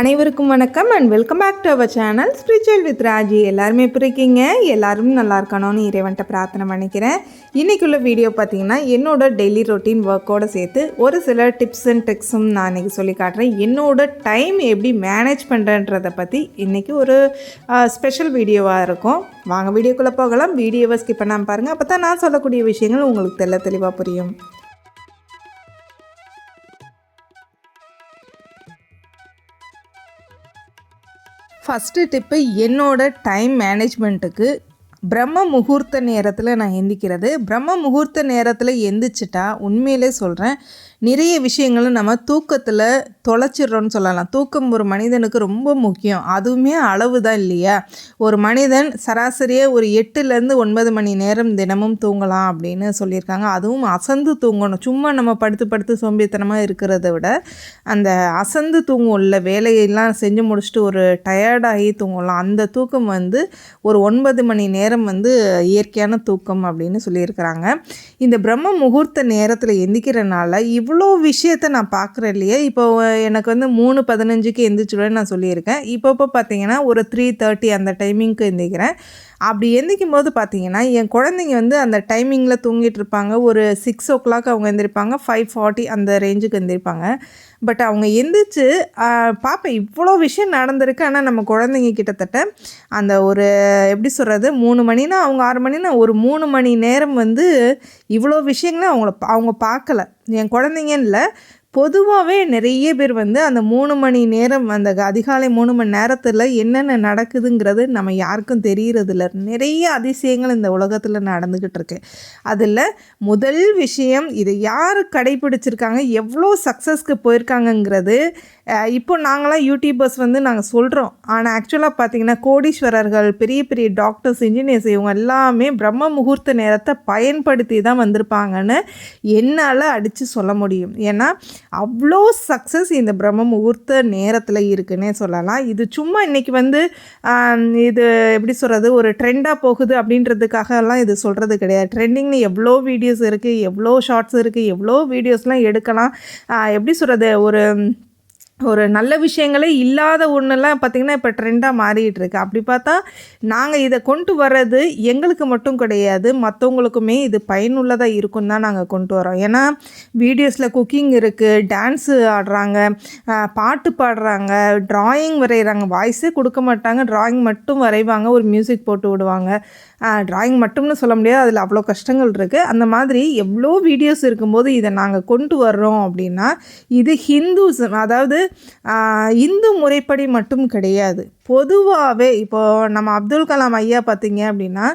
அனைவருக்கும் வணக்கம் and welcome back to our channel spiritual with Raji எல்லாருமே எப்படி இருக்கீங்க? எல்லாரும் நல்லா இருக்கணும்னு இறைவன்ட்ட பிரார்த்தனை பண்ணிக்கிறேன். இன்றைக்குள்ள வீடியோ பார்த்தீங்கன்னா என்னோட டெய்லி ரொட்டீன் ஒர்க்கோடு சேர்த்து ஒரு சில டிப்ஸ் அண்ட் ட்ரிக்ஸும் நான் இன்றைக்கி சொல்லி காட்டுறேன். என்னோட டைம் எப்படி மேனேஜ் பண்ணுறேன்றதை பற்றி இன்றைக்கி ஒரு ஸ்பெஷல் வீடியோவாக இருக்கும். வாங்க வீடியோக்குள்ளே போகலாம். வீடியோவை ஸ்கிப் பண்ணாமல் பாருங்கள் அப்போ தான் நான் சொல்லக்கூடிய விஷயங்கள் உங்களுக்கு தெல்ல தெளிவாக புரியும். ஃபஸ்ட்டு டிப்பு என்னோட டைம் மேனேஜ்மெண்ட்டுக்கு பிரம்ம முகூர்த்த நேரத்தில் நான் எந்திக்கிறது. பிரம்ம முகூர்த்த நேரத்தில் எந்திரிச்சிட்டா உண்மையிலே சொல்கிறேன் நிறைய விஷயங்களை நம்ம தூக்கத்தில் தொலைச்சிடுறோன்னு சொல்லலாம். தூக்கம் ஒரு மனிதனுக்கு ரொம்ப முக்கியம். அதுவுமே அளவு தான் இல்லையா? ஒரு மனிதன் சராசரியாக ஒரு எட்டுலேருந்து ஒன்பது மணி நேரம் தினமும் தூங்கலாம் அப்படின்னு சொல்லியிருக்காங்க. அதுவும் அசந்து தூங்கணும். சும்மா நம்ம படுத்து படுத்து சோம்பேத்தனமாக இருக்கிறத விட அந்த அசந்து தூங்கும்ல வேலையெல்லாம் செஞ்சு முடிச்சுட்டு ஒரு டயர்டாகி தூங்கலாம். அந்த தூக்கம் வந்து ஒரு ஒன்பது மணி நேரம் வந்து இயற்கையான தூக்கம் அப்படின்னு சொல்லியிருக்கிறாங்க. இந்த பிரம்ம முகூர்த்த நேரத்தில் எந்திக்கிறனால இவ்வளோ விஷயத்த நான் பார்க்குறேன் இல்லையா. இப்போ எனக்கு வந்து மூணு பதினஞ்சுக்கு எந்திரிச்சிடுவேன்னு நான் சொல்லியிருக்கேன். இப்போ இப்போ பார்த்தீங்கன்னா ஒரு த்ரீ தேர்ட்டி அந்த டைமிங்க்கு எந்திரிக்கிறேன். அப்படி எந்திரிக்கும் போது பார்த்தீங்கன்னா என் குழந்தைங்க வந்து அந்த டைமிங்கில் தூங்கிட்டு இருப்பாங்க ஒரு சிக்ஸ் ஓ கிளாக் அவங்க எந்திரிப்பாங்க ஃபைவ் ஃபார்ட்டி அந்த ரேஞ்சுக்கு எந்திரிப்பாங்க. பட் அவங்க எந்திரிச்சு பார்ப்பேன் இவ்வளோ விஷயம் நடந்திருக்கு. ஆனால் நம்ம குழந்தைங்க கிட்டத்தட்ட அந்த ஒரு எப்படி சொல்கிறது மூணு மணினா அவங்க ஆறு மணினா ஒரு மூணு மணி நேரம் வந்து இவ்வளோ விஷயங்களை அவங்கள அவங்க பார்க்கல. என் குழந்தைங்கன்னு இல்லை. பொதுவாகவே நிறைய பேர் வந்து அந்த மூணு மணி நேரம் அந்த அதிகாலை மூணு மணி நேரத்தில் என்னென்ன நடக்குதுங்கிறது நம்ம யாருக்கும் தெரியறதில்ல. நிறைய அதிசயங்கள் இந்த உலகத்தில் நடந்துக்கிட்டு இருக்கு. அதில் முதல் விஷயம் இதை யார் கடைபிடிச்சிருக்காங்க எவ்வளோ சக்ஸஸ்க்கு போயிருக்காங்கங்கிறது இப்போ நாங்களாம் யூடியூபர்ஸ் வந்து நாங்கள் சொல்கிறோம் ஆனால் ஆக்சுவலாக பார்த்தீங்கன்னா கோடீஸ்வரர்கள் பெரிய பெரிய டாக்டர்ஸ் இன்ஜினியர்ஸ் இவங்க எல்லாமே பிரம்ம முகூர்த்த நேரத்தை பயன்படுத்தி தான் வந்திருப்பாங்கன்னு என்னால் அடித்து சொல்ல முடியும். ஏன்னா அவ்வளோ சக்ஸஸ் இந்த பிரம்ம முகூர்த்த நேரத்தில் இருக்குன்னே சொல்லலாம். இது சும்மா இன்றைக்கி வந்து இது எப்படி சொல்கிறது ஒரு ட்ரெண்டாக போகுது அப்படின்றதுக்காகலாம் இது சொல்கிறது கிடையாது. ட்ரெண்டிங்னு எவ்வளோ வீடியோஸ் இருக்குது எவ்வளோ ஷார்ட்ஸ் இருக்குது எவ்வளோ வீடியோஸ்லாம் எடுக்கலாம். எப்படி சொல்கிறது ஒரு ஒரு நல்ல விஷயங்களே இல்லாத ஒன்றுலாம் பார்த்திங்கன்னா இப்போ ட்ரெண்டாக மாறிட்டு இருக்கு அப்படி பார்த்தா நாங்கள் இதை கொண்டு வர்றது எங்களுக்கு மட்டும் கிடையாது மற்றவங்களுக்குமே இது பயனுள்ளதாக இருக்கும் தான் நாங்கள் கொண்டு வரோம் ஏன்னா வீடியோஸில் குக்கிங் இருக்குது டான்ஸு ஆடுறாங்க பாட்டு பாடுறாங்க ட்ராயிங் வரைகிறாங்க வாய்ஸே கொடுக்க மாட்டாங்க ட்ராயிங் மட்டும் வரைவாங்க ஒரு மியூசிக் போட்டு விடுவாங்க. ட்ராயிங் மட்டும்னு சொல்ல முடியாது அதில் அவ்வளோ கஷ்டங்கள் இருக்குது அந்த மாதிரி எவ்வளோ வீடியோஸ் இருக்கும்போது இதை நாங்கள் கொண்டு வர்றோம் அப்படின்னா இது ஹிந்துஸ் அதாவது இந்து முறைப்படி மட்டும் கிடையாது. பொதுவாகவே இப்போது நம்ம அப்துல் கலாம் ஐயா பார்த்தீங்க அப்படின்னா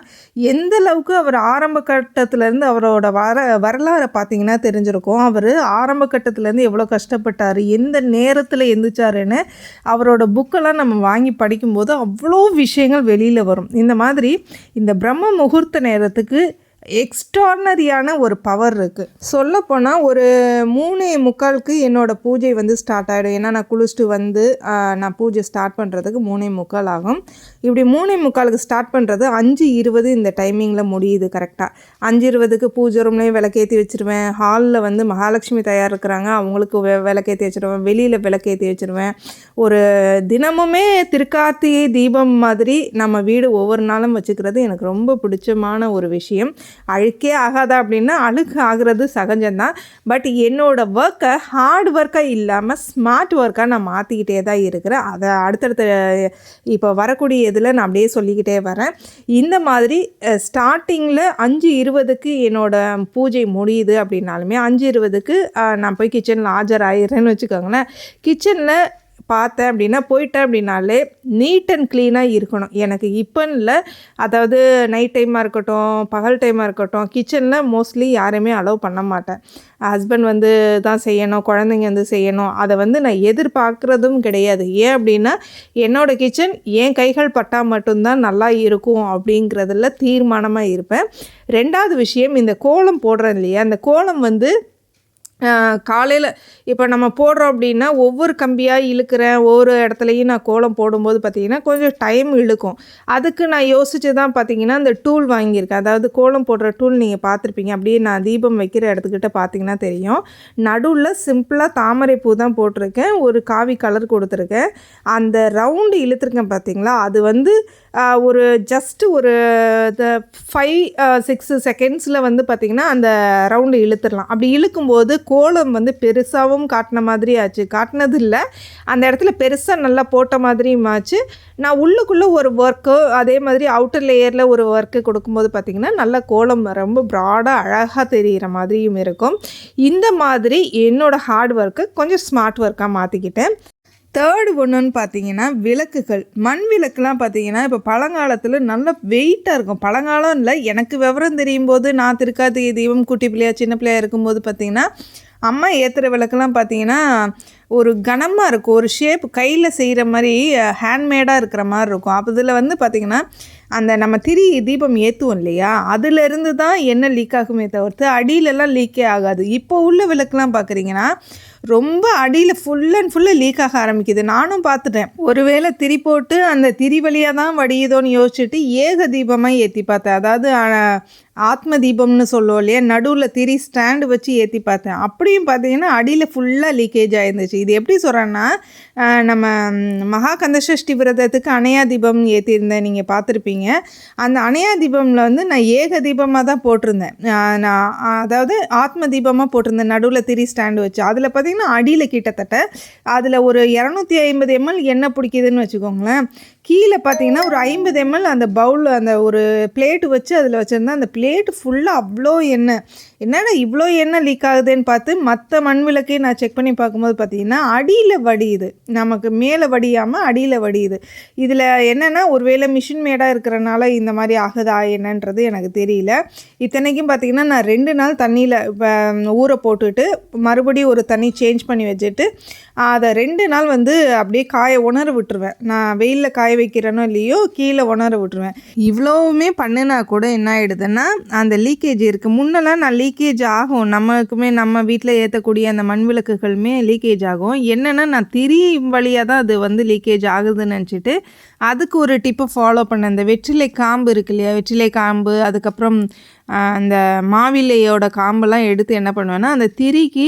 எந்த அளவுக்கு அவர் ஆரம்ப கட்டத்துலேருந்து அவரோட வர வரலாறை பார்த்தீங்கன்னா தெரிஞ்சிருக்கும். அவர் ஆரம்ப கட்டத்துலேருந்து எவ்வளோ கஷ்டப்பட்டார் எந்த நேரத்தில் எந்திரிச்சாருன்னு அவரோட புக்கெல்லாம் நம்ம வாங்கி படிக்கும்போது அவ்வளோ விஷயங்கள் வெளியில் வரும். இந்த மாதிரி இந்த பிரம்ம முகூர்த்த நேரத்துக்கு எக்ஸ்ட்ரானரியான ஒரு பவர் இருக்குது சொல்லப்போனால் ஒரு மூணே முக்காலுக்கு என்னோடய பூஜை வந்து ஸ்டார்ட் ஆகிடும் ஏன்னா நான் குளிச்சுட்டு வந்து நான் பூஜை ஸ்டார்ட் பண்ணுறதுக்கு மூணே முக்கால் ஆகும். இப்படி மூணே முக்காலுக்கு ஸ்டார்ட் பண்ணுறது அஞ்சு இருபது இந்த டைமிங்கில் முடியுது கரெக்டாக அஞ்சு இருபதுக்கு பூஜை ரூம்லேயும் விளக்கேற்றி வச்சுருவேன். ஹாலில் வந்து மகாலட்சுமி தயார் இருக்கிறாங்க. அவங்களுக்கு வெ விளக்கேற்றி வச்சுருவேன். வெளியில் விளக்கேற்றி வச்சுருவேன். ஒரு தினமுமே திருக்கார்த்திகை தீபம் மாதிரி நம்ம வீடு ஒவ்வொரு நாளும் வச்சுக்கிறது எனக்கு ரொம்ப பிடிச்சமான ஒரு விஷயம். அழுக்கே ஆகாதா அப்படின்னா அழுக்கு ஆகிறது சகஜம்தான். பட் என்னோடய ஒர்க்கை ஹார்ட் ஒர்க்காக இல்லாமல் ஸ்மார்ட் ஒர்க்காக நான் மாற்றிக்கிட்டே தான் இருக்கிறேன். அதை அடுத்தடுத்த இப்போ வரக்கூடிய இதில் நான் அப்படியே சொல்லிக்கிட்டே வரேன். இந்த மாதிரி ஸ்டார்டிங்கில் அஞ்சு இருபதுக்கு என்னோடய பூஜை முடியுது அப்படின்னாலுமே அஞ்சு இருபதுக்கு நான் போய் கிச்சனில் ஆஜர் ஆயிடுறேன்னு வச்சுக்கோங்களேன். கிச்சனில் பார்த்தேன் அப்படின்னா போயிட்டேன் அப்படின்னாலே நீட் அண்ட் க்ளீனாக இருக்கணும். எனக்கு இப்போன்னு இல்லை. அதாவது நைட் டைமாக இருக்கட்டும் பகல் டைமாக இருக்கட்டும் கிச்சனில் மோஸ்ட்லி யாரையுமே அலோவ் பண்ண மாட்டேன். ஹஸ்பண்ட் வந்து தான் செய்யணும் குழந்தைங்க வந்து செய்யணும். அதை வந்து நான் எதிர்பார்க்குறதும் கிடையாது. ஏன் அப்படின்னா என்னோடய கிச்சன் என் கைகள் பட்டால் மட்டும்தான் நல்லா இருக்கும் அப்படிங்கிறதுல தீர்மானமாக இருப்பேன். ரெண்டாவது விஷயம் இந்த கோலம் போடுறேன் இல்லையா? அந்த கோலம் வந்து காலையில் இப்போ நம்ம போடுறோம் அப்படின்னா ஒவ்வொரு கம்பியாக இழுக்கிறேன். ஒவ்வொரு இடத்துலையும் நான் கோலம் போடும்போது பார்த்திங்கன்னா கொஞ்சம் டைம் இழுக்கும். அதுக்கு நான் யோசித்து தான் பார்த்தீங்கன்னா அந்த டூல் வாங்கியிருக்கேன். அதாவது கோலம் போடுற டூல் நீங்கள் பார்த்துருப்பீங்க அப்படியே நான் தீபம் வைக்கிற இடத்துக்கிட்ட பார்த்தீங்கன்னா தெரியும். நடுவில் சிம்பிளாக தாமரை பூ தான் போட்டிருக்கேன். ஒரு காவி கலர் கொடுத்துருக்கேன். அந்த ரவுண்டு இழுத்துருக்கேன் பார்த்தீங்களா அது வந்து ஒரு ஜஸ்ட்டு ஒரு ஃபைவ் சிக்ஸ் செகண்ட்ஸில் வந்து பார்த்திங்கன்னா அந்த ரவுண்டு இழுத்துடலாம். அப்படி இழுக்கும்போது கோலம் வந்து பெருசாகவும் காட்டின மாதிரி ஆச்சு. காட்டினது இல்லை அந்த இடத்துல பெருசாக நல்லா போட்ட மாதிரியும் ஆச்சு. நான் உள்ளுக்குள்ளே ஒரு ஒர்க்கு அதே மாதிரி அவுட்டர் லேயரில் ஒரு ஒர்க்கு கொடுக்கும்போது பார்த்திங்கன்னா நல்ல கோலம் ரொம்ப ப்ராடாக அழகாக தெரிகிற மாதிரியும் இருக்கும். இந்த மாதிரி என்னோடய ஹார்ட் ஒர்க்கை கொஞ்சம் ஸ்மார்ட் ஒர்க்காக மாற்றிக்கிட்டேன் தேர்டு ஒன்றுன்னு பார்த்தீங்கன்னா விளக்குகள். மண் விளக்குலாம் பார்த்தீங்கன்னா இப்போ பழங்காலத்தில் நல்ல வெயிட்டாக இருக்கும். பழங்காலம் இல்லை எனக்கு விவரம் தெரியும் போது நான் திருக்கார்த்திகை தீபம் குட்டி பிள்ளையா சின்ன பிள்ளையா இருக்கும்போது பார்த்தீங்கன்னா அம்மா ஏற்றுற விளக்குலாம் பார்த்தீங்கன்னா ஒரு கனமாக இருக்கும். ஒரு ஷேப் கையில் செய்கிற மாதிரி ஹேண்ட்மேடாக இருக்கிற மாதிரி இருக்கும். அப்போ இதில் வந்து பார்த்திங்கன்னா அந்த நம்ம திரி தீபம் ஏற்றுவோம் இல்லையா? அதுலேருந்து தான் எண்ணெய் லீக் ஆகுமே தவிர்த்து அடியிலலாம் லீக்கே ஆகாது. இப்போ உள்ள விளக்குலாம் பார்க்குறீங்கன்னா ரொம்ப அடியில் ஃபுல் அண்ட் ஃபுல்லாக லீக் ஆக ஆரம்பிக்குது. நானும் பார்த்துட்டேன் ஒருவேளை திரி போட்டு அந்த திரி வழியாக தான் வடியுதோன்னு யோசிச்சுட்டு ஏக தீபமாக ஏற்றி பார்த்தேன். அதாவது ஆத்ம தீபம்னு சொல்லுவோம் இல்லையா? நடுவில் திரி ஸ்டாண்டு வச்சு ஏற்றி பார்த்தேன். அப்படியும் பார்த்தீங்கன்னா அடியில் ஃபுல்லாக லீக்கேஜ் ஆயிருந்துச்சு. இது எப்படி சொல்கிறேன்னா நம்ம ம், மகா விரதத்துக்கு அணையா தீபம் ஏற்றியிருந்தேன் நீங்கள் பார்த்துருப்பீங்க அந்த அணையா தீபமில் வந்து நான் ஏக தீபமாக தான் போட்டிருந்தேன். நான் அதாவது ஆத்ம தீபமாக போட்டிருந்தேன். நடுவில் திரி ஸ்டாண்டு வச்சு. அதில் பார்த்தீங்கன்னா அடியில் கிட்டத்தட்ட அதில் ஒரு இரநூத்தி ஐம்பது எம்எல் எண்ணெய் பிடிக்குதுன்னு வச்சுக்கோங்களேன். கீழே பார்த்தீங்கன்னா ஒரு ஐம்பது எம்எல் அந்த பவுல் அந்த ஒரு பிளேட்டு வச்சு அதில் வச்சுருந்தேன். அந்த பிளேட்டு ஃபுல்லாக அவ்வளோ எண்ணெய். என்னடா இவ்வளோ எண்ணெய் லீக் ஆகுதுன்னு பார்த்து மற்ற மண் விளக்கையும் நான் செக் பண்ணி பார்க்கும்போது பார்த்தீங்கன்னா அடியில் வடியுது. நமக்கு மேலே வடியாமல் அடியில் வடியுது. இதில் என்னென்னா ஒருவேளை மிஷின் மேடாக இருக்கிறனால இந்த மாதிரி ஆகுதா என்னன்றது எனக்கு தெரியல. இத்தனைக்கும் பார்த்தீங்கன்னா நான் ரெண்டு நாள் தண்ணியில் இப்போ ஊற போட்டுட்டு மறுபடியும் ஒரு தண்ணி சேஞ்ச் பண்ணி வச்சுட்டு அதை ரெண்டு நாள் வந்து அப்படியே காய உணர விட்டுருவேன். நான் வெயிலில் காய வைக்கிறேனோ இல்லையோ கீழே உணர விட்டுருவேன். இவ்வளோவுமே பண்ணினா கூட என்ன ஆகிடுதுன்னா அந்த லீக்கேஜ் இருக்குது முன்னெல்லாம் நான் லீக்கேஜ் ஆகும். நமக்குமே நம்ம வீட்டில் ஏற்றக்கூடிய அந்த மண் விளக்குகளுமே லீக்கேஜ் ஆகும். என்னென்னா நான் திரி வழியாக தான் அது வந்து லீக்கேஜ் ஆகுதுன்னு நினச்சிட்டு அதுக்கு ஒரு டிப்பை ஃபாலோ பண்ண இந்த வெற்றிலை காம்பு இருக்கு இல்லையா? வெற்றிலை காம்பு அதுக்கப்புறம் அந்த மாவிலையோட காம்பெல்லாம் எடுத்து என்ன பண்ணுவேன்னா அந்த திரிக்கு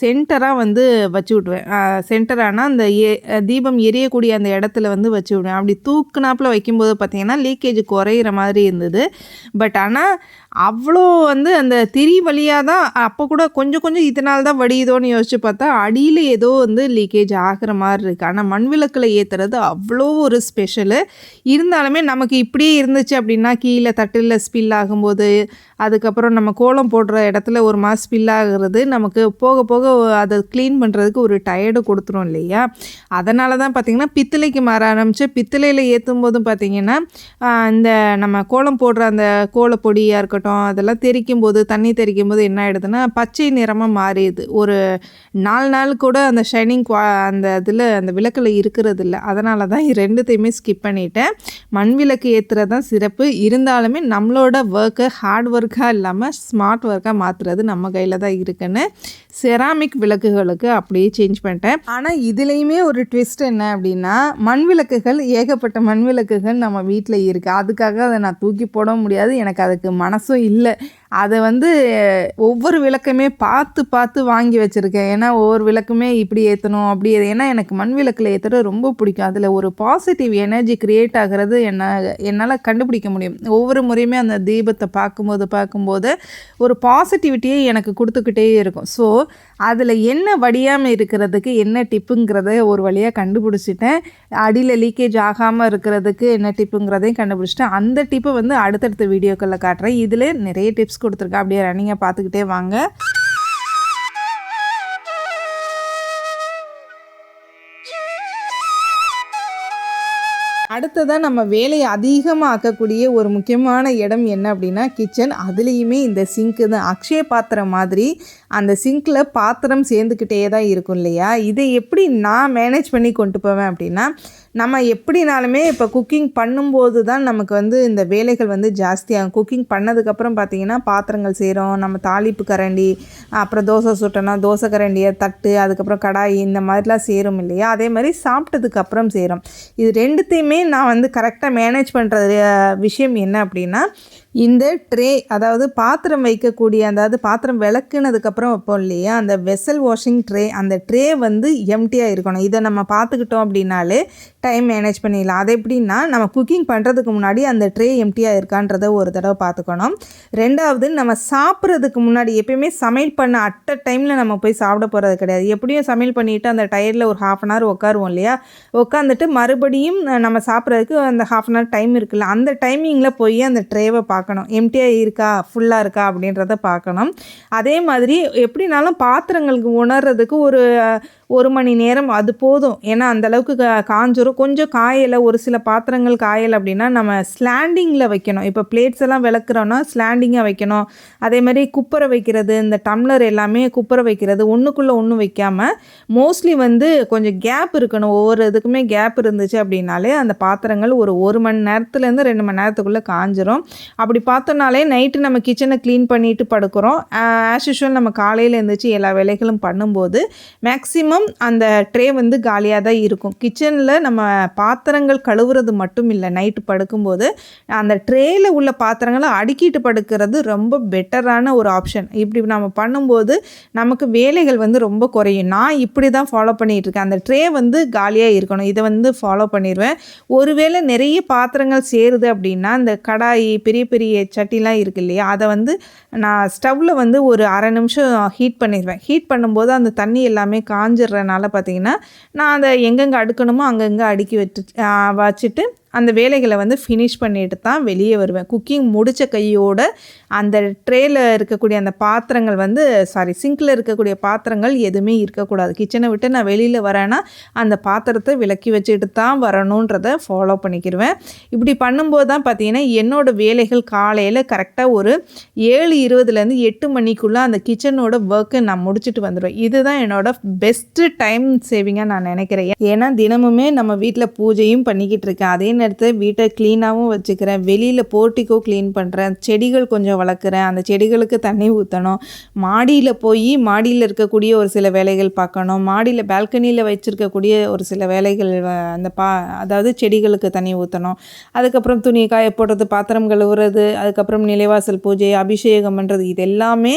சென்டராக வந்து வச்சு விடுவேன் சென்டரானா அந்த ஏ தீபம் எரியக்கூடிய அந்த இடத்துல வந்து வச்சு விடுவேன். அப்படி தூக்குனாப்பில் வைக்கும்போது பார்த்தீங்கன்னா லீக்கேஜ் குறையிற மாதிரி இருந்தது. பட் ஆனால் அவ்வளோ வந்து அந்த திரி வழியாக தான் அப்போ கூட கொஞ்சம் கொஞ்சம் இதனால தான் வடியுதோன்னு யோசிச்சு பார்த்தா அடியில் ஏதோ வந்து லீக்கேஜ் ஆகிற மாதிரி இருக்குது ஆனால் மண் விளக்கில் ஏற்றுறது அவ்வளோ ஒரு ஸ்பெஷலு இருந்தாலுமே நமக்கு இப்படியே இருந்துச்சு அப்படின்னா கீழே தட்டில் ஸ்பில் ஆகும்போது அதுக்கப்புறம் நம்ம கோலம் போடுற இடத்துல ஒரு மாதம் ஸ்பில் ஆகுறது நமக்கு போக போக அதை க்ளீன் பண்ணுறதுக்கு ஒரு டயர்டு கொடுத்துரும் இல்லையா? அதனால தான் பார்த்திங்கன்னா பித்தளைக்கு மாற ஆரம்பிச்சு பித்தளையில் ஏற்றும் போதும் பார்த்திங்கன்னா இந்த நம்ம கோலம் போடுற அந்த கோலப்பொடியாக இருக்கட்டும் அதெல்லாம் தெறிக்கும் போது தண்ணி தெறிக்கும் போது என்ன ஆகிடுதுன்னா பச்சை நிறமாக மாறிடுது. ஒரு நாலு நாள் கூட அந்த ஷைனிங் குவா அந்த இதில் அந்த விளக்கில் இருக்கிறது இல்லை. அதனால தான் இது ரெண்டுத்தையுமே ஸ்கிப் பண்ணிட்டேன். மண் விளக்கு ஏற்றுறது தான் சிறப்பு. இருந்தாலுமே நம்மளோட ஒர்க்கை ஹார்ட் ஹார்ட் ஒர்க்காக இல்லாமல் ஸ்மார்ட் ஒர்க்காக மாற்றுறது நம்ம கையில் தான் இருக்குன்னு செராமிக் விளக்குகளுக்கு அப்படியே சேஞ்ச் பண்ணிட்டேன். ஆனால் இதுலேயுமே ஒரு ட்விஸ்ட் என்ன அப்படின்னா மண் விளக்குகள் ஏகப்பட்ட மண் விளக்குகள் நம்ம வீட்டில் இருக்குது அதுக்காக அதை நான் தூக்கி போட முடியாது. எனக்கு அதுக்கு மனசும் இல்லை. அதை வந்து ஒவ்வொரு விளக்குமே பார்த்து பார்த்து வாங்கி வச்சுருக்கேன். ஏன்னா ஒவ்வொரு விளக்குமே இப்படி ஏற்றணும் அப்படி ஏன்னா எனக்கு மண் விளக்கில் ஏற்றுறது ரொம்ப பிடிக்கும். அதில் ஒரு பாசிட்டிவ் எனர்ஜி க்ரியேட் ஆகிறது என்ன என்னால் கண்டுபிடிக்க முடியும். ஒவ்வொரு முறையுமே அந்த தீபத்தை பார்க்கும்போது பார்க்கும்போது ஒரு பாசிட்டிவிட்டியை எனக்கு கொடுத்துக்கிட்டே இருக்கும். ஸோ அதில் என்ன வடியாமல் இருக்கிறதுக்கு என்ன டிப்புங்கிறத ஒரு வழியாக கண்டுபிடிச்சிட்டேன். அடியில் லீக்கேஜ் ஆகாமல் இருக்கிறதுக்கு என்ன டிப்புங்கிறதையும் கண்டுபிடிச்சிட்டேன். அந்த டிப்பை வந்து அடுத்தடுத்த வீடியோக்களில் காட்டுறேன். இதில் நிறைய டிப்ஸ் கொடுத்துருக்கேன். அப்படியே ரன்னிங்கை பார்த்துக்கிட்டே வாங்க. அடுத்ததாக நம்ம வேலையை அதிகமாக்கக்கூடிய ஒரு முக்கியமான இடம் என்ன அப்படின்னா கிச்சன். அதுலேயுமே இந்த சிங்க்கு தான் அக்ஷய பாத்திரம் மாதிரி அந்த சிங்க்கில் பாத்திரம் சேர்ந்துக்கிட்டே தான் இருக்கும் இல்லையா? இதை எப்படி நான் மேனேஜ் பண்ணி கொண்டு போவேன் அப்படின்னா நம்ம எப்படினாலுமே இப்போ குக்கிங் பண்ணும்போது தான் நமக்கு வந்து இந்த வேலைகள் வந்து ஜாஸ்தியாகும். குக்கிங் பண்ணதுக்கப்புறம் பார்த்தீங்கன்னா பாத்திரங்கள் செய்கிறோம் நம்ம தாளிப்பு கரண்டி அப்புறம் தோசை சுட்டோன்னா தோசை கரண்டியை தட்டு அதுக்கப்புறம் கடாய் இந்த மாதிரிலாம் சேரும் இல்லையா? அதே மாதிரி சாப்பிட்டதுக்கப்புறம் செய்கிறோம் இது ரெண்டுத்தையுமே நான் வந்து கரெக்டாக மேனேஜ் பண்ணுற விஷயம் என்ன அப்படின்னா இந்த ட்ரே அதாவது பாத்திரம் வைக்கக்கூடிய அதாவது பாத்திரம் விளக்குனதுக்கப்புறம் வைப்போம் இல்லையா? அந்த வெசல் வாஷிங் ட்ரே அந்த ட்ரே வந்து எம்டியாக இருக்கணும். இதை நம்ம பார்த்துக்கிட்டோம் அப்படின்னாலே டைம் மேனேஜ் பண்ணிடலாம். அது எப்படின்னா நம்ம குக்கிங் பண்ணுறதுக்கு முன்னாடி அந்த ட்ரே எம்டியாக இருக்கான்றத ஒரு தடவை பார்த்துக்கணும். ரெண்டாவது நம்ம சாப்பிட்றதுக்கு முன்னாடி எப்பயுமே சமையல் பண்ண அட்ட டைமில் நம்ம போய் சாப்பிட போகிறது கிடையாது. எப்படியும் சமையல் பண்ணிவிட்டு அந்த டயரில் ஒரு ஹாஃப் அன் ஹவர் உட்காருவோம் இல்லையா? உட்காந்துட்டு மறுபடியும் நம்ம சாப்பிட்றதுக்கு அந்த ஹாஃப் அன் ஹவர் டைம் இருக்குல்ல அந்த டைமிங்கில் போய் அந்த ட்ரேவை பார்க்கணும். எம்டியாக இருக்கா? ஃபுல்லாக இருக்கா? அப்படின்றத பார்க்கணும். அதே மாதிரி எப்படினாலும் பாத்திரங்களுக்கு உணர்றதுக்கு ஒரு ஒரு மணி நேரம் அது போதும். ஏன்னா அந்தளவுக்கு காஞ்சிரும். கொஞ்சம் காயலை ஒரு சில பாத்திரங்கள் காயலை அப்படின்னா நம்ம ஸ்லாண்டிங்கில் வைக்கணும். இப்போ பிளேட்ஸ் எல்லாம் விளக்குறோன்னா ஸ்லாண்டிங்காக வைக்கணும். அதே மாதிரி குப்பரை வைக்கிறது இந்த டம்ளர் எல்லாமே குப்பரை வைக்கிறது ஒன்றுக்குள்ளே ஒன்றும் வைக்காமல் மோஸ்ட்லி வந்து கொஞ்சம் கேப் இருக்கணும். ஒவ்வொரு இதுக்குமே கேப் இருந்துச்சு அப்படின்னாலே அந்த பாத்திரங்கள் ஒரு ஒரு மணி நேரத்துலேருந்து ரெண்டு மணி நேரத்துக்குள்ளே காஞ்சிரும். அப்படி பார்த்தோம்னாலே நைட்டு நம்ம கிச்சனை க்ளீன் பண்ணிட்டு படுக்கிறோம். ஆஸ் யூஷுவல் நம்ம காலையில் எழுந்திரிச்சு எல்லா வேலைகளும் பண்ணும்போது மேக்ஸிமம் வரைக்கும் அந்த ட்ரே வந்து காலியாக தான் இருக்கும். கிச்சனில் நம்ம பாத்திரங்கள் கழுவுறது மட்டும் இல்லை நைட்டு படுக்கும்போது அந்த ட்ரேயில் உள்ள பாத்திரங்களை அடுக்கிட்டு படுக்கிறது ரொம்ப பெட்டரான ஒரு ஆப்ஷன். இப்படி நம்ம பண்ணும்போது நமக்கு வேலைகள் வந்து ரொம்ப குறையும். நான் இப்படி தான் ஃபாலோ பண்ணிகிட்ருக்கேன் அந்த ட்ரே வந்து காலியாக இருக்கணும். இதை வந்து ஃபாலோ பண்ணிடுவேன். ஒருவேளை நிறைய பாத்திரங்கள் சேருது அப்படின்னா அந்த கடாய் பெரிய பெரிய சட்டிலாம் இருக்கு இல்லையா அதை வந்து நான் ஸ்டவ்வில் வந்து ஒரு அரை நிமிஷம் ஹீட் பண்ணிடுவேன். ஹீட் பண்ணும்போது அந்த தண்ணி எல்லாமே காஞ்சிற வச்சிடுறனால பார்த்தீங்கன்னா நான் அதை எங்கெங்கே அடுக்கணுமோ அங்கங்கே அடுக்கி வச்சு வச்சுட்டு அந்த வேலைகளை வந்து ஃபினிஷ் பண்ணிட்டு தான் வெளியே வருவேன். குக்கிங் முடித்த கையோட அந்த ட்ரேயில் இருக்கக்கூடிய அந்த பாத்திரங்கள் வந்து சாரி சிங்கில் இருக்கக்கூடிய பாத்திரங்கள் எதுவுமே இருக்கக்கூடாது. கிச்சனை விட்டு நான் வெளியில் வரேன்னா அந்த பாத்திரத்தை விலக்கி வச்சுட்டு தான் வரணுன்றதை ஃபாலோ பண்ணிக்கிடுவேன் இப்படி பண்ணும்போது தான் பார்த்தீங்கன்னா என்னோடய வேலைகள் காலையில் கரெக்டாக ஒரு ஏழு இருபதுலேருந்து எட்டு மணிக்குள்ளே அந்த கிச்சனோட ஒர்க்கை நான் முடிச்சுட்டு வந்துடுவேன். இதுதான் என்னோடய பெஸ்ட்டு டைம் சேவிங்காக நான் நினைக்கிறேன். ஏன்னா தினமுமே நம்ம வீட்டில் பூஜையும் பண்ணிக்கிட்டு இருக்கேன். அதே நேரத்தில் வீட்டை க்ளீனாகவும் வச்சுக்கிறேன். வெளியில் போர்ட்டிக்கோ க்ளீன் பண்ணுறேன் செடிகள் கொஞ்சம் வளர்க்குறேன். அந்த செடிகளுக்கு தண்ணி ஊற்றணும் மாடியில் போய் மாடியில் இருக்கக்கூடிய ஒரு சில வேலைகள் பார்க்கணும். மாடியில் பால்கனியில் வச்சுருக்கக்கூடிய ஒரு சில வேலைகள் அந்த பா அதாவது செடிகளுக்கு தண்ணி ஊற்றணும் அதுக்கப்புறம் துணி காய போடுறது பாத்திரம் கழுவுறது அதுக்கப்புறம் நிலைவாசல் பூஜை அபிஷேகம் பண்ணுறது இது எல்லாமே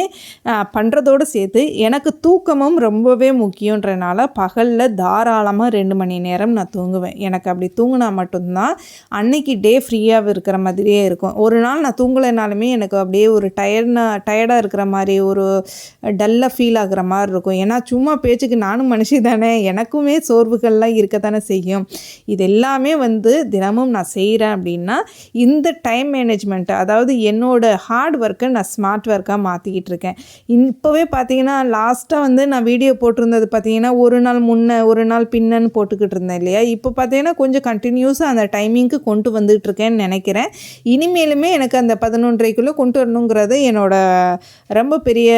பண்ணுறதோடு சேர்த்து எனக்கு தூக்கமும் ரொம்பவே முக்கியன்றனால பகலில் தாராளமாக ரெண்டு மணி நேரம் நான் தூங்குவேன். எனக்கு அப்படி தூங்கினா மட்டும்தான் அன்னைக்கு டே ஃப்ரீயாக இருக்கிற மாதிரியே இருக்கும். ஒரு நாள் நான் தூங்கலைனாலுமே எனக்கு அப்படியே ஒரு டயர்ட்னா டயர்டாக இருக்கிற மாதிரி ஒரு டல்லாக ஃபீல் ஆகுற மாதிரி இருக்கும். ஏன்னா சும்மா பேச்சுக்கு நானும் மனுஷி தானே. எனக்குமே சோர்வுகள்லாம் இருக்க தானே செய்யும். இது எல்லாமே வந்து தினமும் நான் செய்கிறேன் அப்படின்னா இந்த டைம் மேனேஜ்மெண்ட்டு அதாவது என்னோடய ஹார்ட் ஒர்க்கை நான் ஸ்மார்ட் ஒர்க்காக மாற்றிக்கிட்டு இருக்கேன். இப்போவே பார்த்தீங்கன்னா லாஸ்ட்டாக வந்து நான் வீடியோ போட்டிருந்தது பார்த்தீங்கன்னா ஒரு நாள் முன்னே ஒரு நாள் பின்னன்னு போட்டுக்கிட்டு இருந்தேன் இல்லையா? இப்போ பார்த்தீங்கன்னா கொஞ்சம் கண்டினியூஸாக அந்த டைம் டைமிங்க்கு கொண்டு வந்துட்டுருக்கேன்னு நினைக்கிறேன். இனிமேலுமே எனக்கு அந்த பதினொன்றரைக்குள்ளே கொண்டு வரணுங்கிறது என்னோட ரொம்ப பெரிய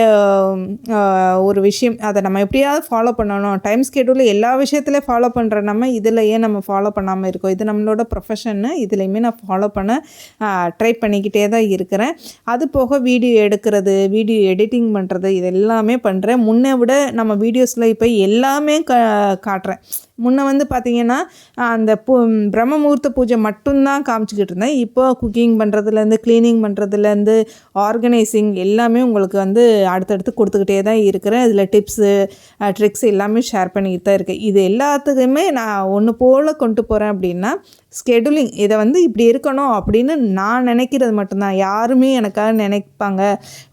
ஒரு விஷயம். அதை நம்ம எப்படியாவது ஃபாலோ பண்ணணும். டைம் ஸ்கெடியூலில் எல்லா விஷயத்துலையும் ஃபாலோ பண்ணுற நம்ம இதில் ஏன் நம்ம ஃபாலோ பண்ணாமல் இருக்கோம். இது நம்மளோட ப்ரொஃபஷன்னு இதுலேயுமே நான் ஃபாலோ பண்ண ட்ரை பண்ணிக்கிட்டே தான் இருக்கிறேன். அது போக வீடியோ எடுக்கிறது வீடியோ எடிட்டிங் பண்ணுறது இது எல்லாமே பண்ணுறேன் முன்னே விட நம்ம வீடியோஸில் இப்போ எல்லாமே க காட்டுறேன். முன்னே வந்து பார்த்திங்கன்னா அந்த பு பிரம்ம முகூர்த்த பூஜை மட்டும்தான் காமிச்சிக்கிட்டு இருந்தேன். இப்போ குக்கிங் பண்ணுறதுலேருந்து க்ளீனிங் பண்ணுறதுலேருந்து ஆர்கனைசிங் எல்லாமே உங்களுக்கு வந்து அடுத்தடுத்து கொடுத்துக்கிட்டே தான் இருக்கிறேன். இதில் டிப்ஸு ட்ரிக்ஸ் எல்லாமே ஷேர் பண்ணிக்கிட்டு தான் இருக்கேன். இது எல்லாத்துக்குமே நான் ஒன்று போல் கொண்டு போகிறேன் அப்படின்னா ஸ்கெடுலிங் இதை வந்து இப்படி இருக்கணும் அப்படின்னு நான் நினைக்கிறது மட்டும்தான். யாருமே எனக்காக நினைப்பாங்க.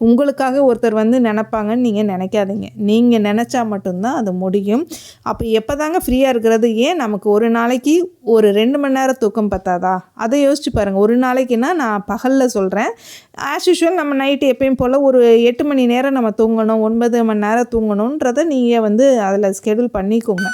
உங்களுக்காக ஒருத்தர் வந்து நினப்பாங்கன்னு நீங்கள் நினைக்காதீங்க. நீங்கள் நினச்சா மட்டும்தான் அது முடியும். அப்போ எப்போ தாங்க ஃப்ரீயாக இருக்கிறது? ஏன் நமக்கு ஒரு நாளைக்கு ஒரு ரெண்டு மணி நேரம் தூக்கம் பத்தாதா? அதை யோசிச்சு பாருங்கள் ஒரு நாளைக்குன்னா நான் பகலில் சொல்கிறேன் ஆஸ் யூஷுவல் நம்ம நைட்டு எப்பயும் போல் ஒரு எட்டு மணி நேரம் நம்ம தூங்கணும் ஒன்பது மணி நேரம் தூங்கணுன்றதை நீங்கள் வந்து அதில் ஸ்கெடியூல் பண்ணிக்கோங்க.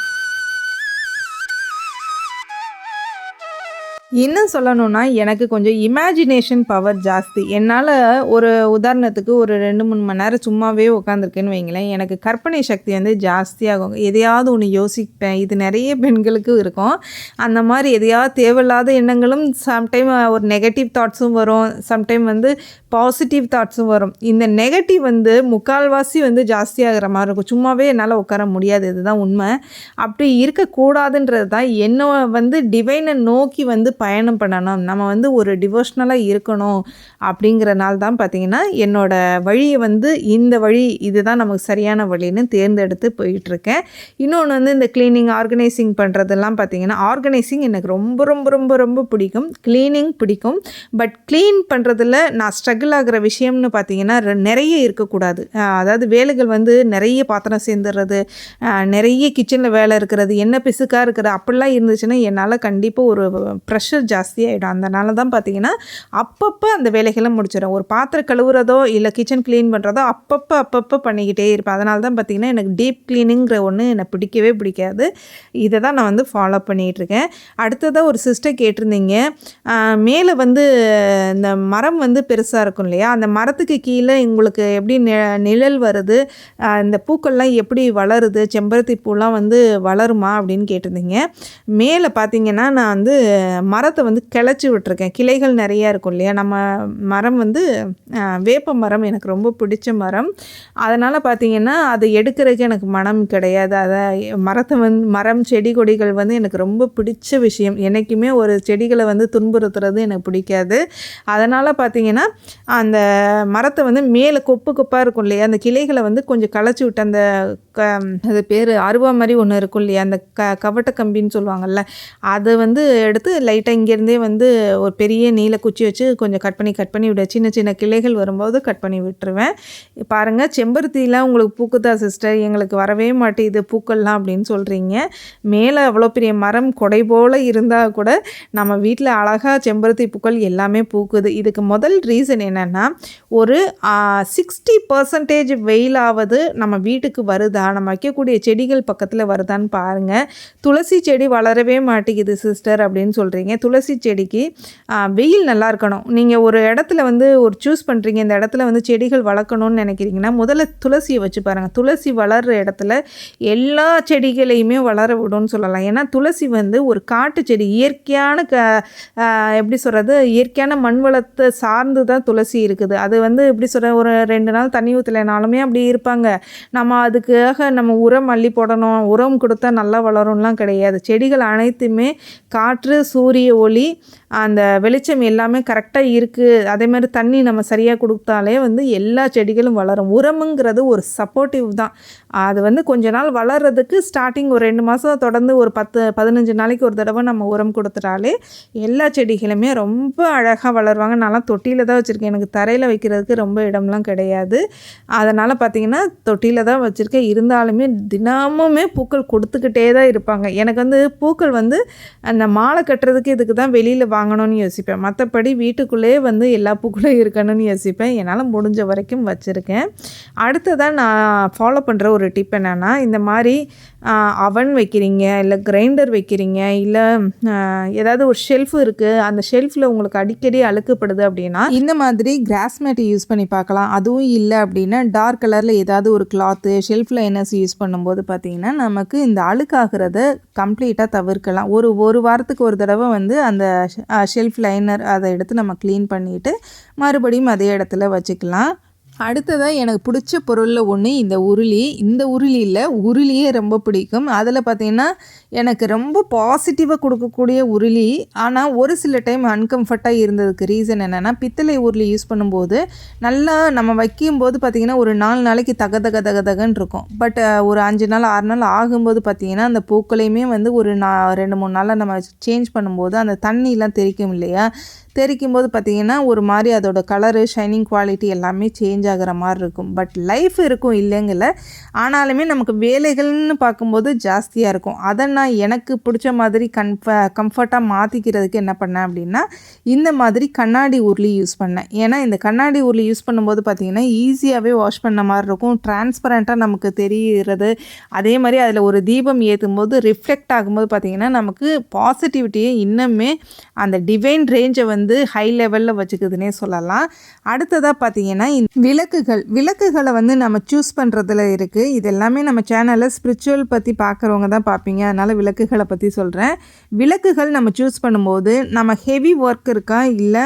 இன்னும் சொல்லணும்னா எனக்கு கொஞ்சம் இமேஜினேஷன் பவர் ஜாஸ்தி. என்னால் ஒரு உதாரணத்துக்கு ஒரு ரெண்டு மூணு மணி நேரம் சும்மாவே உட்காந்துருக்கேன்னு வைங்களேன். எனக்கு கற்பனை சக்தி வந்து ஜாஸ்தியாகும். எதையாவது ஒன்று யோசிப்பேன். இது நிறைய பெண்களுக்கு இருக்கும். அந்த மாதிரி எதையாவது தேவையில்லாத எண்ணங்களும் சம்டைம் ஒரு நெகட்டிவ் தாட்ஸும் வரும். சம்டைம் வந்து பாசிட்டிவ் தாட்ஸும் வரும். இந்த நெகட்டிவ் வந்து முக்கால்வாசி வந்து ஜாஸ்தியாகிற மாதிரி இருக்கும். சும்மாவே என்னால் உட்கார முடியாது. இதுதான் உண்மை. அப்படி இருக்கக்கூடாதுன்றது தான் என்ன வந்து டிவைனை நோக்கி வந்து பயணம் பண்ணணும். நம்ம வந்து ஒரு டிவோஷ்னலாக இருக்கணும் அப்படிங்கிறனால தான் பார்த்திங்கன்னா என்னோடய வழியை வந்து இந்த வழி இதுதான் நமக்கு சரியான வழின்னு தேர்ந்தெடுத்து போயிட்டுருக்கேன். இன்னொன்று வந்து இந்த க்ளீனிங் ஆர்கனைசிங் பண்ணுறதெல்லாம் பார்த்திங்கன்னா ஆர்கனைசிங் எனக்கு ரொம்ப ரொம்ப ரொம்ப ரொம்ப பிடிக்கும். க்ளீனிங் பிடிக்கும். பட் க்ளீன் பண்ணுறதுல நான் ஸ்ட்ரகிள் ஆகிற விஷயம்னு பார்த்தீங்கன்னா நிறைய இருக்கக்கூடாது. அதாவது வேலைகள் வந்து நிறைய பாத்திரம் சேர்ந்துடுறது நிறைய கிச்சனில் வேலை இருக்கிறது என்ன பிசுக்காக இருக்கிறது அப்படிலாம் இருந்துச்சுன்னா என்னால் கண்டிப்பாக ஒரு ப்ரெஷர் ஜாஸ்தியாகிடும் அதனால தான் பார்த்தீங்கன்னா அப்பப்போ அந்த வேலைகளை முடிச்சிடும் ஒரு பாத்திரம் கழுவுறதோ இல்லை கிச்சன் க்ளீன் பண்ணுறதோ அப்பப்போ அப்பப்போ பண்ணிக்கிட்டே இருப்பேன். அதனால தான் பார்த்தீங்கன்னா எனக்கு டீப் க்ளீனிங்கிற ஒன்று எனக்கு பிடிக்கவே பிடிக்காது. இதை தான் நான் வந்து ஃபாலோ பண்ணிகிட்ருக்கேன் அடுத்ததாக ஒரு சிஸ்டர் கேட்டிருந்தீங்க. மேலே வந்து இந்த மரம் வந்து பெருசாக இருக்கும் இல்லையா? அந்த மரத்துக்கு கீழே உங்களுக்கு எப்படி நிழல் வருது? இந்த பூக்கள்லாம் எப்படி வளருது? செம்பருத்தி பூலாம் வந்து வளருமா? அப்படின்னு கேட்டிருந்தீங்க. மேலே பார்த்தீங்கன்னா நான் வந்து மரத்தை வந்து கிளச்சி விட்டுருக்கேன். கிளைகள் நிறையா இருக்கும் இல்லையா? நம்ம மரம் வந்து வேப்ப மரம் எனக்கு ரொம்ப பிடிச்ச மரம். அதனால் பார்த்திங்கன்னா அதை எடுக்கிறதுக்கு எனக்கு மனம் கிடையாது. அதை மரத்தை வந்து மரம் செடி கொடிகள் வந்து எனக்கு ரொம்ப பிடிச்ச விஷயம். என்றைக்குமே ஒரு செடிகளை வந்து துன்புறுத்துறது எனக்கு பிடிக்காது. அதனால் பார்த்திங்கன்னா அந்த மரத்தை வந்து மேலே கொப்பு கொப்பாக இருக்கும் இல்லையா? அந்த கிளைகளை வந்து கொஞ்சம் களைச்சி விட்டு அந்த க அது பேர் அருவா மாதிரி ஒன்று இருக்கும் இல்லையா? அந்த க கவட்ட கம்பின்னு சொல்லுவாங்கள்ல அதை வந்து எடுத்து லைட்டாக இங்கேருந்தே வந்து ஒரு பெரிய நீல குச்சி வச்சு கொஞ்சம் கட் பண்ணி கட் பண்ணி விட சின்ன சின்ன கிளைகள் வரும்போது கட் பண்ணி விட்டுருவேன். பாருங்கள் செம்பருத்திலாம் உங்களுக்கு பூக்குதா சிஸ்டர் எங்களுக்கு வரவே மாட்டேது பூக்கள்லாம் அப்படின்னு சொல்கிறீங்க மேலே அவ்வளோ பெரிய மரம் கொடை போல் இருந்தால் கூட நம்ம வீட்டில் அழகாக செம்பருத்தி பூக்கள் எல்லாமே பூக்குது. இதுக்கு முதல் ரீசன் என்னென்னா ஒரு சிக்ஸ்டி பர்சன்டேஜ் வெயிலாவது நம்ம வீட்டுக்கு வருதா? நம்ம வைக்கக்கூடிய செடிகள் பக்கத்தில் வருதான்னு பாருங்கள் துளசி செடி வளரவே மாட்டேங்குது சிஸ்டர் அப்படின்னு சொல்கிறீங்க துளசி செடிக்கு வெயில் நல்லா இருக்கணும். நீங்கள் ஒரு இடத்துல வந்து ஒரு சூஸ் பண்ணுறீங்க இந்த இடத்துல வந்து செடிகள் வளர்க்கணும்னு நினைக்கிறீங்கன்னா முதல்ல துளசியை வச்சு பாருங்கள் துளசி வளர்கிற இடத்துல எல்லா செடிகளையுமே வளர விடும்னு சொல்லலாம். ஏன்னா துளசி வந்து ஒரு காட்டு செடி இயற்கையான க எப்படி சொல்கிறது இயற்கையான மண் வளத்தை சார்ந்து தான் துளசி இருக்குது. அது வந்து எப்படி சொல்கிற ஒரு ரெண்டு நாள் தண்ணி ஊற்றலைனாலுமே அப்படி இருப்பாங்க. நம்ம அதுக்காக நம்ம உரம் அள்ளி போடணும்? உரம் கொடுத்தா நல்லா வளரும்லாம் கிடையாது. செடிகள் அனைத்துமே காற்று சூரிய ஒளி அந்த வெளிச்சம் எல்லாமே கரெக்டாக இருக்குது அதே மாதிரி தண்ணி நம்ம சரியாக கொடுத்தாலே வந்து எல்லா செடிகளும் வளரும். உரமுங்கிறது ஒரு சப்போர்ட்டிவ் தான். அது வந்து கொஞ்ச நாள் வளர்கிறதுக்கு ஸ்டார்டிங் ஒரு ரெண்டு மாதம் தொடர்ந்து ஒரு பத்து பதினஞ்சு நாளைக்கு ஒரு தடவை நம்ம உரம் கொடுத்துட்டாலே எல்லா செடிகளுமே ரொம்ப அழகாக வளருவாங்க. நான்லாம் தொட்டியில் தான் வச்சுருக்கேன். எனக்கு தரையில் வைக்கிறதுக்கு ரொம்ப இடம்லாம் கிடையாது. அதனால் பார்த்திங்கன்னா தொட்டியில் தான் வச்சுருக்கேன். இருந்தாலுமே தினமுமே பூக்கள் கொடுத்துக்கிட்டே தான் இருப்பாங்க. எனக்கு வந்து பூக்கள் வந்து அந்த மாலை கட்டுறதுக்கு இதுக்கு தான் வெளியில் வாங்கணும்னு யோசிப்பேன். மற்றபடி வீட்டுக்குள்ளேயே வந்து எல்லா பூக்களும் இருக்கணும்னு யோசிப்பேன். என்னால் முடிஞ்ச வரைக்கும் வச்சுருக்கேன். அடுத்ததாக நான் ஃபாலோ பண்ணுற ஒரு டிப் என்னென்னா இந்த மாதிரி அவன் வைக்கிறீங்க இல்லை கிரைண்டர் வைக்கிறீங்க இல்லை ஏதாவது ஒரு ஷெல்ஃப் இருக்குது அந்த ஷெல்ஃபில் உங்களுக்கு அடிக்கடி அழுக்கப்படுது அப்படின்னா இந்த மாதிரி கிராஸ் மேட்டை யூஸ் பண்ணி பார்க்கலாம். அதுவும் இல்லை அப்படின்னா டார்க் கலரில் ஏதாவது ஒரு கிளாத்து ஷெல்ஃபில் லைனர்ஸ் யூஸ் பண்ணும்போது பார்த்திங்கன்னா நமக்கு இந்த அழுக்காகிறத கம்ப்ளீட்டாக தவிர்க்கலாம். ஒரு ஒரு வாரத்துக்கு ஒரு தடவை வந்து அந்த ஷெல்ஃப் லைனர் அதை எடுத்து நம்ம க்ளீன் பண்ணிவிட்டு மறுபடியும் அதே இடத்துல வச்சுக்கலாம். அடுத்ததாக எனக்கு பிடிச்ச பொருளில் ஒன்று இந்த உருளி. இந்த உருளியில் உருளியே ரொம்ப பிடிக்கும். அதில் பார்த்திங்கன்னா எனக்கு ரொம்ப பாசிட்டிவாக கொடுக்கக்கூடிய உருளி. ஆனால் ஒரு சில டைம் அன்கம்ஃபர்ட்டாக இருந்ததுக்கு ரீசன் என்னென்னா பித்தளை உருளி யூஸ் பண்ணும்போது நல்லா நம்ம வைக்கும்போது பார்த்திங்கன்னா ஒரு நாலு நாளைக்கு தக தக தக தகன்னு இருக்கும். பட் ஒரு அஞ்சு நாள் ஆறு நாள் ஆகும்போது பார்த்திங்கன்னா அந்த பூக்களையுமே வந்து ஒரு நா ரெண்டு மூணு நாளில் நம்ம சேஞ்ச் பண்ணும்போது அந்த தண்ணியெலாம் தெரிக்கும் இல்லையா? தெரிக்கும் போது பார்த்தீங்கன்னா ஒரு மாதிரி அதோட கலரு ஷைனிங் குவாலிட்டி எல்லாமே சேஞ்ச் ஆகிற மாதிரி இருக்கும். பட் லைஃப் இருக்கும் இல்லைங்கல. ஆனாலுமே நமக்கு வேலைகள்னு பார்க்கும்போது ஜாஸ்தியாக இருக்கும். அதை நான் எனக்கு பிடிச்ச மாதிரி கன்ஃப கம்ஃபர்ட்டாக மாற்றிக்கிறதுக்கு என்ன பண்ணேன் அப்படின்னா இந்த மாதிரி கண்ணாடி உருளி யூஸ் பண்ணேன். ஏன்னா இந்த கண்ணாடி உருளி யூஸ் பண்ணும்போது பார்த்திங்கன்னா ஈஸியாகவே வாஷ் பண்ண மாதிரி இருக்கும். டிரான்ஸ்பரண்ட்டாக நமக்கு தெரிகிறது. அதே மாதிரி அதில் ஒரு தீபம் ஏற்றும் போது ரிஃப்ளெக்ட் ஆகும்போது பார்த்திங்கன்னா நமக்கு பாசிட்டிவிட்டியை இன்னுமே அந்த டிவைன் ரேஞ்சை வந்து ஹை லெவலில் வச்சுக்குதுன்னே சொல்லலாம். அடுத்ததாக பார்த்தீங்கன்னா இந்த விளக்குகள். விளக்குகளை வந்து நம்ம சூஸ் பண்ணுறதுல இருக்குது இது எல்லாமே நம்ம சேனலில் ஸ்பிரிச்சுவல் பற்றி பார்க்குறவங்க தான் பார்ப்பீங்க. அதனால் விளக்குகளை பற்றி சொல்கிறேன் விளக்குகள் நம்ம சூஸ் பண்ணும்போது நம்ம ஹெவி ஒர்க் இருக்கா? இல்லை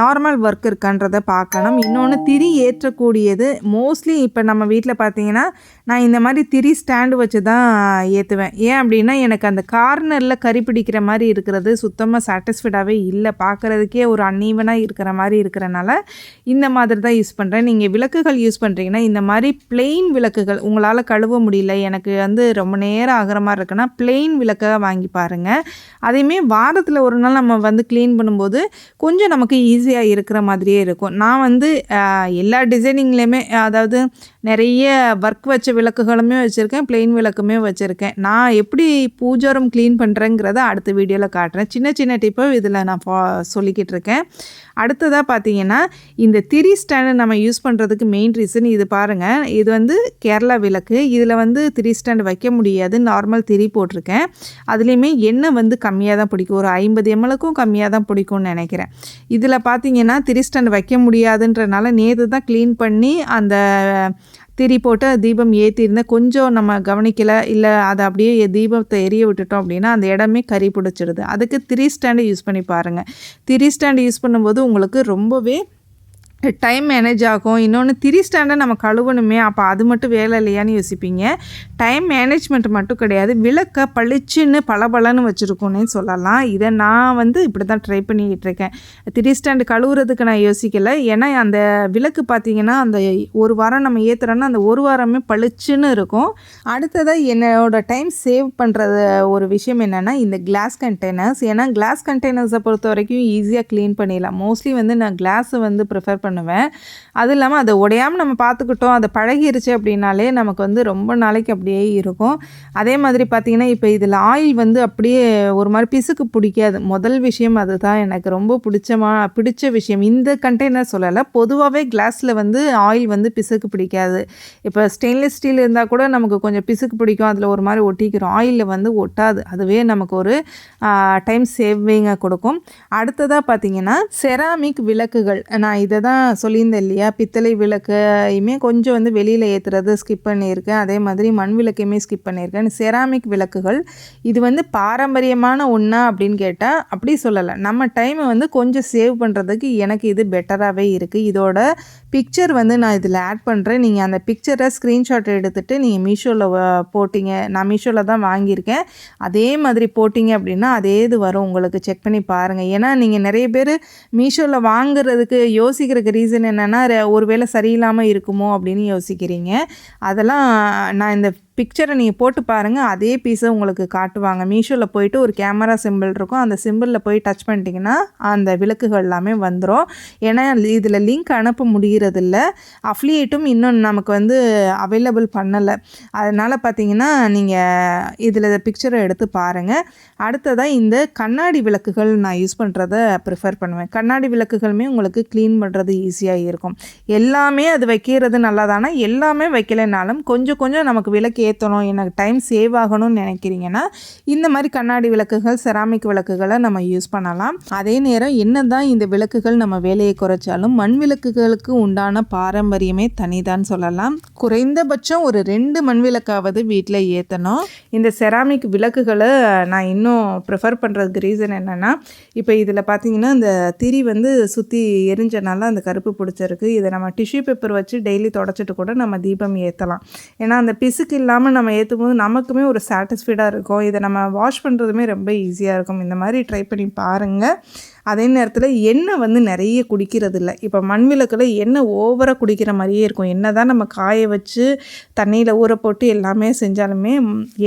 நார்மல் ஒர்க் இருக்கான்றதை பார்க்கணும். இன்னொன்று திரி ஏற்றக்கூடியது. மோஸ்ட்லி இப்போ நம்ம வீட்டில் பார்த்தீங்கன்னா நான் இந்த மாதிரி திரி ஸ்டாண்டு வச்சு தான் ஏற்றுவேன் ஏன் அப்படின்னா எனக்கு அந்த கார்னரில் கறி பிடிக்கிற மாதிரி இருக்கிறது சுத்தமாக சாட்டிஸ்ஃபைடாகவே இல்லை. பார்க்குறதுக்கே ஒரு அன்னீவனாக இருக்கிற மாதிரி இருக்கிறனால இந்த மாதிரி தான் யூஸ் பண்ணுறேன் நீங்கள் விளக்குகள் யூஸ் பண்ணுறீங்கன்னா இந்த மாதிரி பிளெயின் விளக்குகள் உங்களால் கழுவ முடியல எனக்கு வந்து ரொம்ப நேரம் ஆகிற மாதிரி இருக்குன்னா பிளெயின் விளக்காக வாங்கி பாருங்கள் அதையுமே வாரத்தில் ஒரு நாள் நம்ம வந்து க்ளீன் பண்ணும்போது கொஞ்சம் நமக்கு ஈஸியாக இருக்கிற மாதிரியே இருக்கும். நான் வந்து எல்லா டிசைனிங்லேயுமே அதாவது நிறைய ஒர்க் வச்ச விளக்குகளுமே வச்சுருக்கேன் பிளெயின் விளக்குமே வச்சுருக்கேன். நான் எப்படி பூஜோரம் க்ளீன் பண்ணுறேங்கிறத அடுத்த வீடியோவில் காட்டுறேன். சின்ன சின்ன டிப்பை இதில் நான் ஃபா சொல்லிக்கிட்டு இருக்கேன் அடுத்ததாக பார்த்தீங்கன்னா இந்த திரி ஸ்டாண்டு நம்ம யூஸ் பண்ணுறதுக்கு மெயின் ரீசன் இது பாருங்கள் இது வந்து கேரளா விளக்கு. இதில் வந்து திரி ஸ்டாண்டு வைக்க முடியாது. நார்மல் திரி போட்டிருக்கேன். அதுலேயுமே எண்ணெய் வந்து கம்மியாக தான் பிடிக்கும். ஒரு ஐம்பது எம்எலுக்கும் கம்மியாக தான் பிடிக்கும்னு நினைக்கிறேன். இதில் பார்த்தீங்கன்னா திரி ஸ்டாண்டு வைக்க முடியாதுன்றனால நேற்று தான் க்ளீன் பண்ணி அந்த திரி போட்டு தீபம் ஏற்றிருந்த கொஞ்சம் நம்ம கவனிக்கலை இல்லை அதை அப்படியே தீபத்தை எரிய விட்டுட்டோம் அப்படின்னா அந்த இடமே கறி பிடிச்சிடுது. அதுக்கு திரி ஸ்டாண்டு யூஸ் பண்ணி பாருங்கள் திரி ஸ்டாண்டு யூஸ் பண்ணும்போது உங்களுக்கு ரொம்பவே டைம் மேனேஜ் ஆகும். இன்னொன்று திரி ஸ்டாண்டை நம்ம கழுவணுமே. அப்போ அது மட்டும் வேலை இல்லையான்னு யோசிப்பீங்க. டைம் மேனேஜ்மெண்ட் மட்டும் கிடையாது. விளக்கை பளிச்சுன்னு பளபளன்னு வச்சுருக்கோன்னே சொல்லலாம். இதை நான் வந்து இப்படி தான் ட்ரை பண்ணிக்கிட்டு இருக்கேன். திரி ஸ்டாண்டு கழுவுறதுக்கு நான் யோசிக்கலை. ஏன்னா அந்த விளக்கு பார்த்தீங்கன்னா அந்த ஒரு வாரம் நம்ம ஏற்றுறோன்னா அந்த ஒரு வாரமே பளிச்சுன்னு இருக்கும். அடுத்ததாக என்னோட டைம் சேவ் பண்ணுறது ஒரு விஷயம் என்னென்னா இந்த கிளாஸ் கண்டெய்னர்ஸ் ஏன்னா கிளாஸ் கண்டெய்னர்ஸை பொறுத்த வரைக்கும் ஈஸியாக க்ளீன் பண்ணிடலாம். மோஸ்ட்லி வந்து நான் கிளாஸை வந்து ப்ரிஃபர் பண்ணுவேன். அது இல்லாமல் அதை உடையாமல் நம்ம பார்த்துக்கிட்டோம் அதை பழகிருச்சு அப்படின்னாலே நமக்கு வந்து ரொம்ப நாளைக்கு அப்படியே இருக்கும். அதே மாதிரி பார்த்திங்கன்னா இப்போ இதில் ஆயில் வந்து அப்படியே ஒரு மாதிரி பிசுக்கு பிடிக்காது. முதல் விஷயம் அதுதான். எனக்கு ரொம்ப பிடிச்சமா பிடிச்ச விஷயம். இந்த கண்டெய்னர் சொல்லலை. பொதுவாகவே கிளாஸில் வந்து ஆயில் வந்து பிசுக்கு பிடிக்காது. இப்போ ஸ்டெயின்லெஸ் ஸ்டீல் இருந்தால் கூட நமக்கு கொஞ்சம் பிசுக்கு பிடிக்கும். அதில் ஒரு மாதிரி ஒட்டிக்கிறோம். ஆயிலில் வந்து ஒட்டாது. அதுவே நமக்கு ஒரு டைம் சேவிங்கை கொடுக்கும். அடுத்ததாக பார்த்தீங்கன்னா செராமிக் விளக்குகள். நான் இதை தான் சொல்லியிருந்தேன் இல்லையா? பித்தளை விளக்கையுமே கொஞ்சம் வந்து வெளியில் ஏற்றுறது ஸ்கிப் பண்ணியிருக்கேன். அதே மாதிரி மண் விளக்கையுமே ஸ்கிப் பண்ணியிருக்கேன். செராமிக் விளக்குகள் இது வந்து பாரம்பரியமான ஒன்றா அப்படின்னு கேட்டால் அப்படி சொல்லலை. நம்ம டைமை வந்து கொஞ்சம் சேவ் பண்ணுறதுக்கு எனக்கு இது பெட்டராகவே இருக்குது இதோட பிக்சர் வந்து நான் இதில் ஆட் பண்ணுறேன் நீங்கள் அந்த பிக்சரை ஸ்க்ரீன்ஷாட் எடுத்துகிட்டு நீங்கள் மீஷோவில் போட்டிங்க. நான் மீஷோவில் தான் வாங்கியிருக்கேன். அதே மாதிரி போட்டிங்க அப்படின்னா அதே இது வரும். உங்களுக்கு செக் பண்ணி பாருங்கள் ஏன்னா நீங்கள் நிறைய பேர் மீஷோவில் வாங்குறதுக்கு யோசிக்கிறதுக்கு ரீசன் என்னென்னா ஒருவேளை சரியில்லாமல் இருக்குமோ அப்படின்னு யோசிக்கிறீங்க. அதெல்லாம் நான் இந்த பிக்சரை நீங்கள் போட்டு பாருங்கள் அதே பீஸை உங்களுக்கு காட்டுவாங்க. மீஷோவில் போயிட்டு ஒரு கேமரா சிம்பிள் இருக்கும். அந்த சிம்பிளில் போய் டச் பண்ணிட்டீங்கன்னா அந்த விளக்குகள் எல்லாமே வந்துடும் ஏன்னா இதில் லிங்க் அனுப்ப முடிகிறதில்ல அஃப்லியேட்டும் இன்னும் நமக்கு வந்து அவைலபிள் பண்ணலை. அதனால் பார்த்தீங்கன்னா நீங்கள் இதில் பிக்சரை எடுத்து பாருங்கள் அடுத்ததாக இந்த கண்ணாடி விளக்குகள் நான் யூஸ் பண்ணுறத ப்ரிஃபர் பண்ணுவேன். கண்ணாடி விளக்குகளுமே உங்களுக்கு க்ளீன் பண்ணுறது ஈஸியாக இருக்கும். எல்லாமே அது வைக்கிறது நல்லா தானே எல்லாமே வைக்கலைனாலும் கொஞ்சம் கொஞ்சம் நமக்கு விளக்கு ஏற்றணும் எனக்கு டைம் சேவ் ஆகணும்னு நினைக்கிறீங்கன்னா இந்த மாதிரி கண்ணாடி விளக்குகள் செராமிக் விளக்குகளை நம்ம யூஸ் பண்ணலாம். அதே நேரம் என்ன தான் இந்த விளக்குகள் நம்ம வேலையை குறைச்சாலும் மண் விளக்குகளுக்கு உண்டான பாரம்பரியமே தனிதான் சொல்லலாம். குறைந்தபட்சம் ஒரு ரெண்டு மண் விளக்காவது வீட்டில் ஏற்றணும் இந்த செராமிக் விளக்குகளை நான் இன்னும் ப்ரிஃபர் பண்ணுறதுக்கு ரீசன் என்னென்னா இப்போ இதில் பார்த்தீங்கன்னா இந்த திரி வந்து சுற்றி எரிஞ்சனால அந்த கருப்பு பிடிச்சிருக்கு. இதை நம்ம டிஷ்யூ பேப்பர் வச்சு டெய்லி தொடச்சிட்டு கூட நம்ம தீபம் ஏற்றலாம் ஏன்னா அந்த பிசுக்கு இல்லாமல் இல்லாமல் நம்ம ஏற்றும் போது நமக்குமே ஒரு சாட்டிஸ்ஃபைடாக இருக்கும். இதை நம்ம வாஷ் பண்ணுறதுமே ரொம்ப ஈஸியாக இருக்கும். இந்த மாதிரி ட்ரை பண்ணி பாருங்கள் அதே நேரத்தில் எண்ணெய் வந்து நிறைய குடிக்கிறது இல்லை இப்போ மண் விளக்கில் எண்ணெய் ஓவராக குடிக்கிற மாதிரியே இருக்கும். எண்ணெய் தான் நம்ம காய வச்சு தண்ணியில் ஊற போட்டு எல்லாமே செஞ்சாலுமே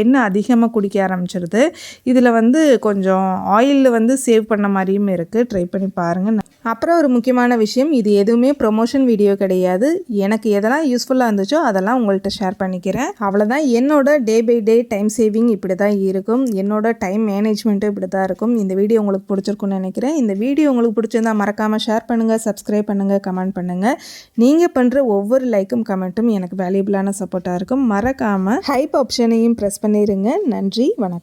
எண்ணெய் அதிகமாக குடிக்க ஆரம்பிச்சிருது. இதில் வந்து கொஞ்சம் ஆயிலில் வந்து சேவ் பண்ண மாதிரியும் இருக்குது ட்ரை பண்ணி பாருங்கள் அப்புறம் ஒரு முக்கியமான விஷயம் இது எதுவுமே ப்ரொமோஷன் வீடியோ கிடையாது. எனக்கு எதெல்லாம் யூஸ்ஃபுல்லாக இருந்துச்சோ அதெல்லாம் உங்கள்கிட்ட ஷேர் பண்ணிக்கிறேன். அவ்வளோதான் என்னோட day by day time saving இப்படி தான் இருக்கும். என்னோட டைம் மேனேஜ்மெண்ட்டும் இப்படி தான் இருக்கும். இந்த வீடியோ உங்களுக்கு பிடிச்சிருக்கும்னு நினைக்கிறேன். இந்த வீடியோ உங்களுக்கு பிடிச்சிருந்தா மறக்காமல் ஷேர் பண்ணுங்கள் சப்ஸ்கிரைப் பண்ணுங்கள் கமெண்ட் பண்ணுங்கள் நீங்கள் பண்ணுற ஒவ்வொரு லைக்கும் கமெண்ட்டும் எனக்கு வேல்யூபிளான சப்போர்ட்டாக இருக்கும். மறக்காமல் ஹைப் ஆப்ஷனையும் ப்ரெஸ் பண்ணிடுங்க நன்றி வணக்கம்.